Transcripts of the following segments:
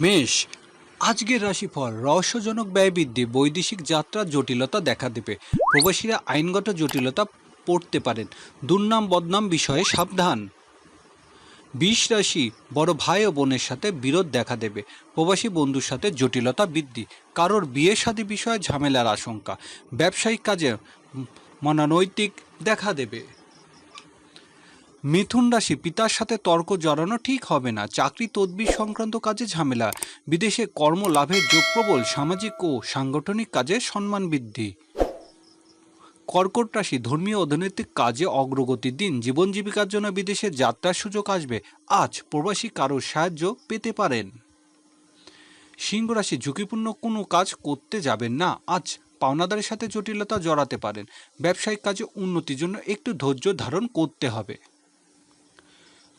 মেষ, আজকের রাশিফল রহস্যজনক ব্যয় বৃদ্ধি, বৈদেশিক যাত্রার জটিলতা দেখা দেবে। প্রবাসীরা আইনগত জটিলতা পড়তে পারেন। দুর্নাম বদনাম বিষয়ে সাবধান। বিষ রাশি বড় ভাই ও বোনের সাথে বিরোধ দেখা দেবে। প্রবাসী বন্ধুর সাথে জটিলতা বৃদ্ধি। কারোর বিয়ে শাদী বিষয়ে ঝামেলার আশঙ্কা। ব্যবসায়িক কাজে মনানৈতিক দেখা দেবে। মিথুন রাশি পিতার সাথে তর্ক জড়ানো ঠিক হবে না। চাকরি তদবির সংক্রান্ত কাজে ঝামেলা। বিদেশে কর্ম লাভের যোগ প্রবল সামাজিক ও সাংগঠনিক কাজে সম্মান বৃদ্ধি। কর্কট রাশি ধর্মীয় অর্থনৈতিক কাজে অগ্রগতির দিন। জীবন জীবিকার জন্য বিদেশে যাত্রার সুযোগ আসবে। আজ প্রবাসী কারোর সাহায্য পেতে পারেন। সিংহ রাশি ঝুঁকিপূর্ণ কোনো কাজ করতে যাবেন না। আজ পাওনাদারের সাথে জটিলতা জড়াতে পারেন। ব্যবসায়িক কাজে উন্নতির জন্য একটু ধৈর্য ধারণ করতে হবে।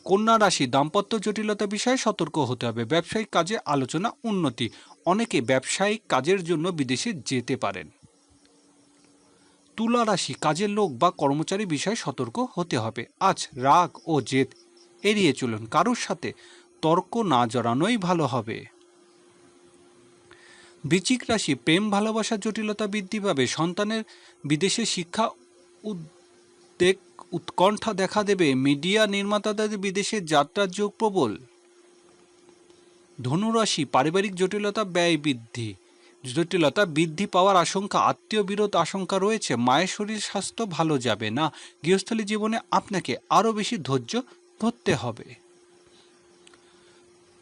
কন্যা রাশি দাম্পত্য জটিলতা বিষয়ে সতর্ক হতে হবে। ব্যবসায়িক কাজে আলোচনা উন্নতি। অনেকে ব্যবসায়িক কাজের জন্য বিদেশে যেতে পারেন। তুলা রাশি কাজের লোক বা কর্মচারী বিষয়ে সতর্ক হতে হবে। আজ রাগ ও জেদ এড়িয়ে চলুন। কারোর সাথে তর্ক না জড়ানোই ভালো হবে। বৃচিক রাশি প্রেম ভালোবাসার জটিলতা বৃদ্ধি পাবে। সন্তানের বিদেশে শিক্ষা উদ্বেগ উৎকণ্ঠা দেখা দেবে মিডিয়া নির্মাতাদের বিদেশে যাত্রার যোগ প্রবল। ধনুরাশি পারিবারিক জটিলতা ব্যয় বৃদ্ধি। জটিলতা বৃদ্ধি পাওয়ার আশঙ্কা আত্মীয় বিরোধ আশঙ্কা রয়েছে। মায়ের শরীর স্বাস্থ্য ভালো যাবে না। গৃহস্থলী জীবনে আপনাকে আরও বেশি ধৈর্য ধরতে হবে।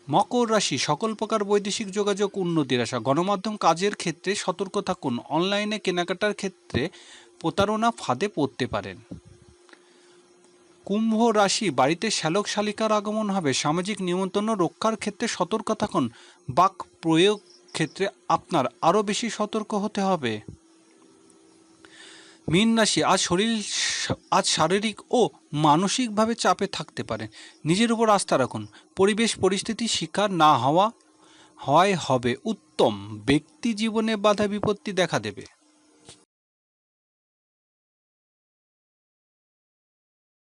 মকর রাশি, সকল প্রকার বৈদেশিক যোগাযোগ উন্নতির আশা। গণমাধ্যম কাজের ক্ষেত্রে সতর্ক থাকুন। অনলাইনে কেনাকাটার ক্ষেত্রে প্রতারণা ফাঁদে পড়তে পারেন। কুম্ভ রাশি বাড়িতে শ্যালক শালিকার আগমন হবে। সামাজিক নিমন্ত্রণ রক্ষার ক্ষেত্রে সতর্ক থাকুন। বাক প্রয়োগ ক্ষেত্রে আপনার আরও বেশি সতর্ক হতে হবে। মীন রাশি, আজ শরীর, আজ শারীরিক ও মানসিকভাবে চাপে থাকতে পারেন নিজের উপর আস্থা রাখুন। পরিবেশ, পরিস্থিতি শিকার না হওয়া, হয় হবে উত্তম। ব্যক্তি জীবনে বাধা বিপত্তি দেখা দেবে।